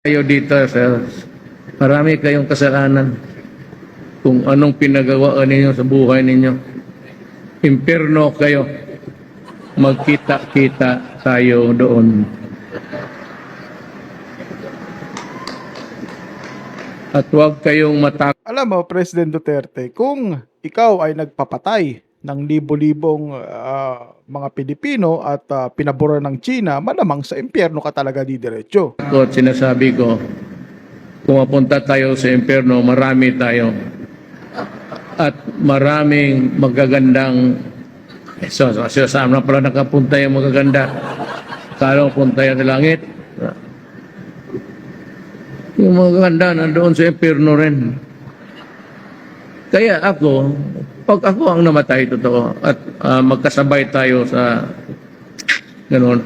kayo dito, sir. Marami kayong kasalanan kung anong pinagawa ninyo sa buhay ninyo. Impierno kayo. Magkita-kita tayo doon. At huwag kayong matakot Alam mo, President Duterte, kung ikaw ay nagpapatay ng libo-libong ah, mga Pilipino at ah, pinabura ng China, malamang sa impyerno ka talaga didiretso. at sinasabi ko, kung mapunta tayo sa impierno, marami tayo. At maraming magagandang So, so, so saan na pala nakapunta yung magaganda? Kala punta yan langit. Yung magaganda nandoon sa impyerno rin. Kaya ako, pag ako ang namatay totoo at ah, magkasabay tayo sa ganun,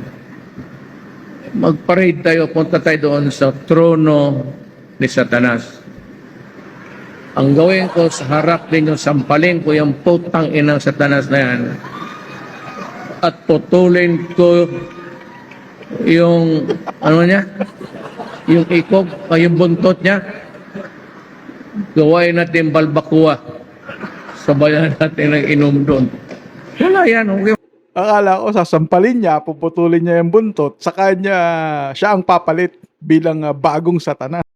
magparade tayo, punta tayo doon sa trono ni Satanas. Ang gawin ko sa harap ninyo, sampalin ko yung putang inang Satanas na yan at putulin ko yung ano niya yung ikog ay yung buntot niya gawain natin balbakua sabayan natin ng inom doon wala yan okay Akala ko sasampalin niya, puputulin niya yung buntot, sa kanya siya ang papalit bilang ah, bagong satanas.